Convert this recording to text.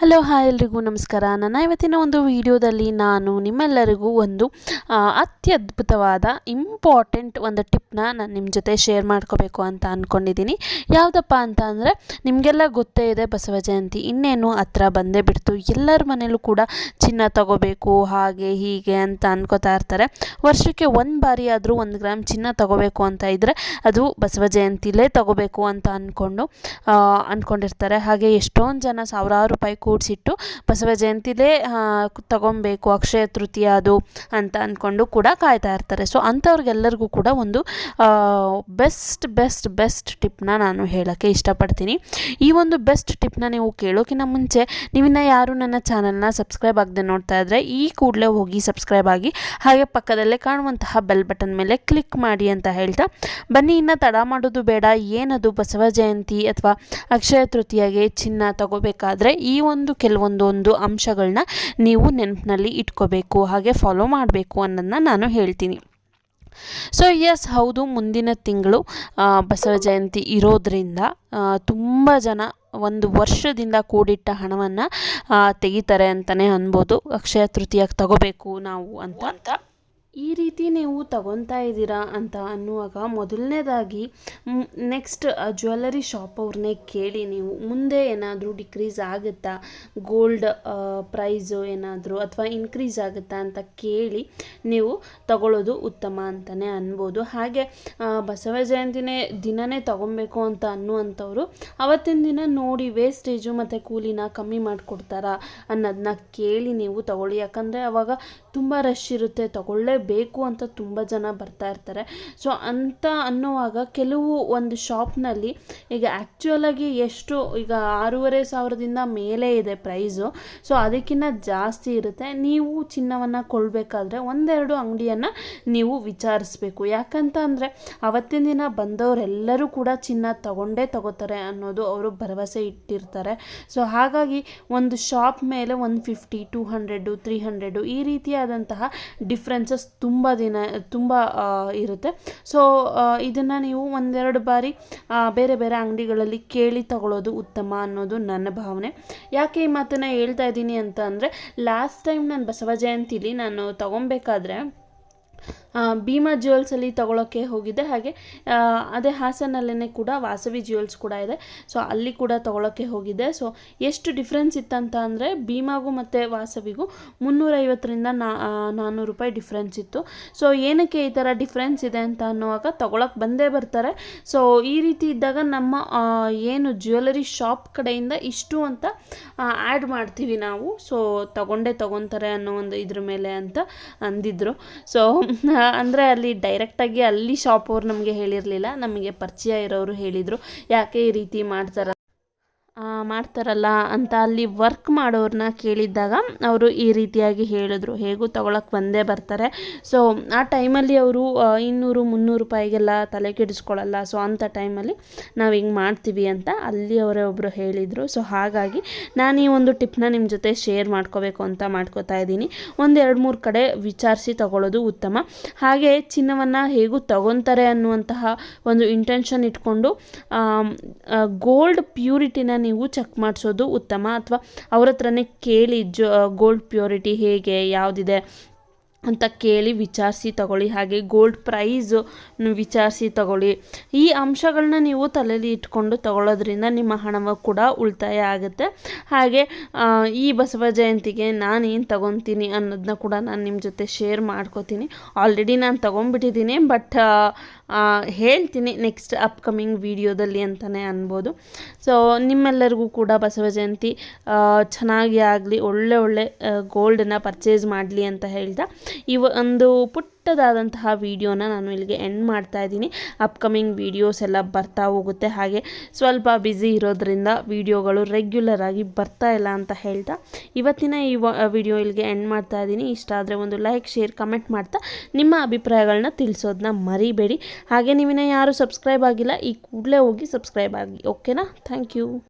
Hello hi ಎಲ್ರಿಗೂ ನಮಸ್ಕಾರ. ನನ್ನ ಇವತ್ತಿನ ಒಂದು ವಿಡಿಯೋದಲ್ಲಿ ನಾನು ನಿಮ್ಮೆಲ್ಲರಿಗೂ ಒಂದು ಅತ್ಯದ್ಭುತವಾದ ಇಂಪಾರ್ಟೆಂಟ್ ಒಂದು ಟಿಪ್ನ ನಾನು ನಿಮ್ಮ ಜೊತೆ ಶೇರ್ ಮಾಡ್ಕೋಬೇಕು ಅಂತ ಅಂದ್ಕೊಂಡಿದ್ದೀನಿ ಯಾವುದಪ್ಪ ಅಂತ ಅಂದರೆ, ನಿಮಗೆಲ್ಲ ಗೊತ್ತೇ ಇದೆ ಬಸವ ಜಯಂತಿ ಇನ್ನೇನು ಹತ್ರ ಬಂದೇ ಬಿಡ್ತು. ಎಲ್ಲರ ಮನೇಲೂ ಕೂಡ ಚಿನ್ನ ತಗೋಬೇಕು, ಹಾಗೆ ಹೀಗೆ ಅಂತ ಅನ್ಕೋತಾ ಇರ್ತಾರೆ. ವರ್ಷಕ್ಕೆ ಒಂದು ಬಾರಿ ಆದರೂ ಒಂದು ಗ್ರಾಮ್ ಚಿನ್ನ ತಗೋಬೇಕು ಅಂತ ಇದ್ದರೆ ಅದು ಬಸವ ಜಯಂತಿಲೇ ತಗೋಬೇಕು ಅಂತ ಅಂದ್ಕೊಂಡು ಅಂದ್ಕೊಂಡಿರ್ತಾರೆ ಹಾಗೆ ಎಷ್ಟೊಂದು ಜನ ಸಾವಿರಾರು ರೂಪಾಯಿ ಕೂಡಿಸಿಟ್ಟು ಬಸವ ಜಯಂತಿಲೇ ತಗೊಬೇಕು ಅಕ್ಷಯ ತೃತೀಯ ಅದು ಅಂತ ಅಂದ್ಕೊಂಡು ಕೂಡ ಕಾಯ್ತಾ ಇರ್ತಾರೆ. ಸೊ ಅಂಥವ್ರಿಗೆಲ್ಲರಿಗೂ ಕೂಡ ಒಂದು ಬೆಸ್ಟ್ ಬೆಸ್ಟ್ ಬೆಸ್ಟ್ ಟಿಪ್ನ ನಾನು ಹೇಳೋಕ್ಕೆ ಇಷ್ಟಪಡ್ತೀನಿ. ಈ ಒಂದು ಬೆಸ್ಟ್ ಟಿಪ್ನ ನೀವು ಕೇಳೋಕ್ಕಿಂತ ಮುಂಚೆ ನೀವಿನ್ನ ಯಾರು ನನ್ನ ಚಾನಲ್ನ ಸಬ್ಸ್ಕ್ರೈಬ್ ಆಗದೆ ನೋಡ್ತಾ ಇದ್ದರೆ ಈ ಕೂಡಲೇ ಹೋಗಿ ಸಬ್ಸ್ಕ್ರೈಬ್ ಆಗಿ, ಹಾಗೆ ಪಕ್ಕದಲ್ಲೇ ಕಾಣುವಂತಹ ಬೆಲ್ ಬಟನ್ ಮೇಲೆ ಕ್ಲಿಕ್ ಮಾಡಿ ಅಂತ ಹೇಳ್ತಾ, ಬನ್ನಿ ಇನ್ನು ತಡ ಮಾಡೋದು ಬೇಡ, ಏನದು ಬಸವ ಜಯಂತಿ ಅಥವಾ ಅಕ್ಷಯ ತೃತೀಯಗೆ ಚಿನ್ನ ತಗೋಬೇಕಾದ್ರೆ ಈ ಒಂದು ಕೆಲವೊಂದೊಂದು ಅಂಶಗಳನ್ನ ನೀವು ನೆನಪಿನಲ್ಲಿ ಇಟ್ಕೋಬೇಕು, ಹಾಗೆ ಫಾಲೋ ಮಾಡಬೇಕು ಅನ್ನೋದನ್ನ ನಾನು ಹೇಳ್ತೀನಿ. ಸೊ ಎಸ್ ಹೌದು, ಮುಂದಿನ ತಿಂಗಳು ಬಸವ ಜಯಂತಿ ಇರೋದರಿಂದ ತುಂಬ ಜನ ಒಂದು ವರ್ಷದಿಂದ ಕೂಡಿಟ್ಟ ಹಣವನ್ನು ತೆಗಿತಾರೆ ಅಂತಲೇ ಅನ್ಬೋದು. ಅಕ್ಷಯ ತೃತೀಯಕ್ಕೆ ತಗೋಬೇಕು ನಾವು ಅಂತ. ಅಂತ. ಈ ರೀತಿ ನೀವು ತಗೊತಾ ಇದ್ದೀರಾ ಅಂತ ಅನ್ನುವಾಗ ಮೊದಲನೇದಾಗಿ ನೆಕ್ಸ್ಟ್ ಜ್ಯುವೆಲ್ಲರಿ ಶಾಪ್ ಅವ್ರನ್ನೇ ಕೇಳಿ ನೀವು. ಮುಂದೆ ಏನಾದರೂ ಡಿಕ್ರೀಸ್ ಆಗುತ್ತಾ? ಗೋಲ್ಡ್ ಪ್ರೈಸು ಏನಾದರೂ ಅಥವಾ ಇನ್ಕ್ರೀಸ್ ಆಗುತ್ತಾ ಅಂತ ಕೇಳಿ ನೀವು ತಗೊಳ್ಳೋದು ಉತ್ತಮ ಅಂತಲೇ ಅನ್ಬೋದು. ಹಾಗೆ ಬಸವ ಜಯಂತಿನೇ ದಿನನೇ ತಗೊಬೇಕು ಅಂತ ಅನ್ನುವಂಥವ್ರು ಅವತ್ತಿನ ದಿನ ನೋಡಿ ವೇಸ್ಟೇಜು ಮತ್ತು ಕೂಲಿನ ಕಮ್ಮಿ ಮಾಡಿಕೊಡ್ತಾರಾ ಅನ್ನೋದನ್ನ ಕೇಳಿ ನೀವು ತಗೊಳ್ಳಿ. ಯಾಕಂದರೆ ಅವಾಗ ತುಂಬ ರಶ್ ಇರುತ್ತೆ ತಗೊಳ್ಳೇಬೇಕು ಅಂತ ತುಂಬ ಜನ ಬರ್ತಾ ಇರ್ತಾರೆ. ಸೊ ಅಂತ ಅನ್ನುವಾಗ ಕೆಲವು ಒಂದು ಶಾಪ್ನಲ್ಲಿ ಈಗ ಆ್ಯಕ್ಚುಲಾಗಿ ಎಷ್ಟು ಈಗ ಆರೂವರೆ ಸಾವಿರದಿಂದ ಮೇಲೆ ಇದೆ ಪ್ರೈಸು ಸೊ ಅದಕ್ಕಿಂತ ಜಾಸ್ತಿ ಇರುತ್ತೆ. ನೀವು ಚಿನ್ನವನ್ನು ಕೊಡಬೇಕಾದ್ರೆ ಒಂದೆರಡು ಅಂಗಡಿಯನ್ನು ನೀವು ವಿಚಾರಿಸ್ಬೇಕು. ಯಾಕಂತ ಅಂದರೆ ಅವತ್ತಿನ ದಿನ ಬಂದವರೆಲ್ಲರೂ ಕೂಡ ಚಿನ್ನ ತಗೊಂಡೇ ತಗೋತಾರೆ ಅನ್ನೋದು ಅವರು ಭರವಸೆ ಇಟ್ಟಿರ್ತಾರೆ. ಸೊ ಹಾಗಾಗಿ ಒಂದು ಶಾಪ್ ಮೇಲೆ one fifty two hundred three hundred ಈ ರೀತಿಯಾದಂತಹ ಡಿಫ್ರೆನ್ಸಸ್ ತುಂಬ ದಿನ, ತುಂಬ ಇರುತ್ತೆ. ಸೊ ಇದನ್ನು ನೀವು ಒಂದೆರಡು ಬಾರಿ ಬೇರೆ ಬೇರೆ ಅಂಗಡಿಗಳಲ್ಲಿ ಕೇಳಿ ತಗೊಳ್ಳೋದು ಉತ್ತಮ ಅನ್ನೋದು ನನ್ನ ಭಾವನೆ. ಯಾಕೆ ಈ ಮಾತನ್ನು ಹೇಳ್ತಾ ಇದ್ದೀನಿ ಅಂತ ಅಂದರೆ ಲಾಸ್ಟ್ ಟೈಮ್ ನಾನು ಬಸವ ಜಯಂತಿಲಿ ನಾನು ತಗೊಬೇಕಾದ್ರೆ ಭೀಮಾ ಜ್ಯುವೆಲ್ಸಲ್ಲಿ ತಗೊಳ್ಳೋಕ್ಕೆ ಹೋಗಿದ್ದೆ ಹಾಗೆ ಅದೇ ಹಾಸನಲ್ಲೇ ಕೂಡ ವಾಸವಿ ಜ್ಯುವೆಲ್ಸ್ ಕೂಡ ಇದೆ. ಸೊ ಅಲ್ಲಿ ಕೂಡ ತಗೊಳ್ಳೋಕ್ಕೆ ಹೋಗಿದ್ದೆ ಸೊ ಎಷ್ಟು ಡಿಫ್ರೆನ್ಸ್ ಇತ್ತಂತ ಅಂದರೆ, ಭೀಮಾಗೂ ಮತ್ತು ವಾಸವಿಗೂ ಮುನ್ನೂರೈವತ್ತರಿಂದ ನಾ ನಾನ್ನೂರು ರೂಪಾಯಿ ಡಿಫ್ರೆನ್ಸ್ ಇತ್ತು. ಸೊ ಏನಕ್ಕೆ ಈ ಥರ ಡಿಫ್ರೆನ್ಸ್ ಇದೆ ಅಂತ ಅನ್ನುವಾಗ ತಗೊಳಕ್ಕೆ ಬಂದೇ ಬರ್ತಾರೆ. ಸೊ ಈ ರೀತಿ ಇದ್ದಾಗ ನಮ್ಮ ಏನು ಜ್ಯುವೆಲರಿ ಶಾಪ್ ಕಡೆಯಿಂದ ಇಷ್ಟು ಅಂತ ಆ್ಯಡ್ ಮಾಡ್ತೀವಿ ನಾವು. ಸೊ ತಗೊಂಡೇ ತಗೊತಾರೆ ಅನ್ನೋ ಒಂದು ಇದ್ರ ಮೇಲೆ ಅಂತ ಅಂದಿದ್ರು. ಸೊ ಅಂದರೆ ಅಲ್ಲಿ ಡೈರೆಕ್ಟಾಗಿ ಅಲ್ಲಿ ಶಾಪ್ ಅವ್ರು ನಮಗೆ ಹೇಳಿರಲಿಲ್ಲ. ನಮಗೆ ಪರಿಚಯ ಇರೋರು ಹೇಳಿದರು. ಯಾಕೆ ಈ ರೀತಿ ಮಾಡ್ತಾರೆ ಮಾಡ್ತಾರಲ್ಲ ಅಂತ ಅಲ್ಲಿ ವರ್ಕ್ ಮಾಡೋರನ್ನ ಕೇಳಿದ್ದಾಗ ಅವರು ಈ ರೀತಿಯಾಗಿ ಹೇಳಿದ್ರು. ಹೇಗೂ ತಗೊಳಕ್ಕೆ ಬಂದೇ ಬರ್ತಾರೆ. ಸೊ ಆ ಟೈಮಲ್ಲಿ ಅವರು ಇನ್ನೂರು, ಮುನ್ನೂರು ರೂಪಾಯಿಗೆಲ್ಲ ತಲೆ ಕೆಡಿಸ್ಕೊಳ್ಳಲ್ಲ ಸೊ ಅಂಥ ಟೈಮಲ್ಲಿ ನಾವು ಹಿಂಗೆ ಮಾಡ್ತೀವಿ ಅಂತ ಅಲ್ಲಿ ಅವರೇ ಒಬ್ಬರು ಹೇಳಿದರು. ಸೊ ಹಾಗಾಗಿ ನಾನು ಈ ಒಂದು ಟಿಪ್ನ ನಿಮ್ಮ ಜೊತೆ ಶೇರ್ ಮಾಡ್ಕೋಬೇಕು ಅಂತ ಮಾಡ್ಕೋತಾ ಇದ್ದೀನಿ. ಒಂದು ಎರಡು ಮೂರು ಕಡೆ ವಿಚಾರಿಸಿ ತಗೊಳ್ಳೋದು ಉತ್ತಮ. ಹಾಗೆ ಚಿನ್ನವನ್ನು ಹೇಗೂ ತಗೊತಾರೆ ಅನ್ನುವಂತಹ ಒಂದು ಇಂಟೆನ್ಷನ್ ಇಟ್ಕೊಂಡು ಗೋಲ್ಡ್ ಪ್ಯೂರಿಟಿನ ನೀವು ಚೆಕ್ ಮಾಡಿಸೋದು ಉತ್ತಮ ಅಥವಾ ಅವ್ರ ಹತ್ರನೇ ಕೇಳಿ ಜೊ ಗೋಲ್ಡ್ ಪ್ಯೂರಿಟಿ ಹೇಗೆ, ಯಾವುದಿದೆ ಅಂತ ಕೇಳಿ ವಿಚಾರಿಸಿ ತಗೊಳ್ಳಿ. ಹಾಗೆ ಗೋಲ್ಡ್ ಪ್ರೈಸು ವಿಚಾರಿಸಿ ತಗೊಳ್ಳಿ. ಈ ಅಂಶಗಳನ್ನ ನೀವು ತಲೆಯಲ್ಲಿ ಇಟ್ಕೊಂಡು ತಗೊಳ್ಳೋದ್ರಿಂದ ನಿಮ್ಮ ಹಣವ ಕೂಡ ಉಳಿತಾಯ ಆಗುತ್ತೆ. ಹಾಗೆ ಈ ಬಸವ ಜಯಂತಿಗೆ ನಾನು ಏನು ತಗೊತೀನಿ ಅನ್ನೋದನ್ನ ಕೂಡ ನಾನು ನಿಮ್ಮ ಜೊತೆ ಶೇರ್ ಮಾಡ್ಕೋತೀನಿ. ಆಲ್ರೆಡಿ ನಾನು ತೊಗೊಂಡ್ಬಿಟ್ಟಿದ್ದೀನಿ ಬಟ್ ಹೇಳ್ತೀನಿ ನೆಕ್ಸ್ಟ್ ಅಪ್ಕಮಿಂಗ್ ವಿಡಿಯೋದಲ್ಲಿ ಅಂತಲೇ ಅನ್ಬೋದು. ಸೊ ನಿಮ್ಮೆಲ್ಲರಿಗೂ ಕೂಡ ಬಸವ ಜಯಂತಿ ಚೆನ್ನಾಗಿ ಆಗಲಿ, ಒಳ್ಳೆ ಒಳ್ಳೆ ಗೋಲ್ಡನ್ನು ಪರ್ಚೇಸ್ ಮಾಡಲಿ ಅಂತ ಹೇಳ್ತಾ ಈ ಒಂದು ಪುಟ್ಟದಾದಂತಹ ವಿಡಿಯೋನ ನಾನು ಇಲ್ಲಿಗೆ ಎಂಡ್ ಮಾಡ್ತಾ ಇದ್ದೀನಿ. ಅಪ್ಕಮಿಂಗ್ ವೀಡಿಯೋಸ್ ಎಲ್ಲ ಬರ್ತಾ ಹೋಗುತ್ತೆ. ಹಾಗೆ ಸ್ವಲ್ಪ ಬ್ಯುಸಿ ಇರೋದ್ರಿಂದ ವೀಡಿಯೋಗಳು ರೆಗ್ಯುಲರ್ ಆಗಿ ಬರ್ತಾ ಇಲ್ಲ ಅಂತ ಹೇಳ್ತಾ ಇವತ್ತಿನ ಈ ವಿಡಿಯೋ ಇಲ್ಲಿಗೆ ಎಂಡ್ ಮಾಡ್ತಾ ಇದ್ದೀನಿ. ಇಷ್ಟ ಆದರೆ ಒಂದು ಲೈಕ್ ಶೇರ್ ಕಮೆಂಟ್ ಮಾಡ್ತಾ ನಿಮ್ಮ ಅಭಿಪ್ರಾಯಗಳನ್ನ ತಿಳಿಸೋದನ್ನ ಮರಿಬೇಡಿ. ಹಾಗೆ ನೀವಿನ ಯಾರು ಸಬ್ಸ್ಕ್ರೈಬ್ ಆಗಿಲ್ಲ ಈ ಕೂಡಲೇ ಹೋಗಿ ಸಬ್ಸ್ಕ್ರೈಬ್ ಆಗಿ ಓಕೆನಾ ಥ್ಯಾಂಕ್ ಯು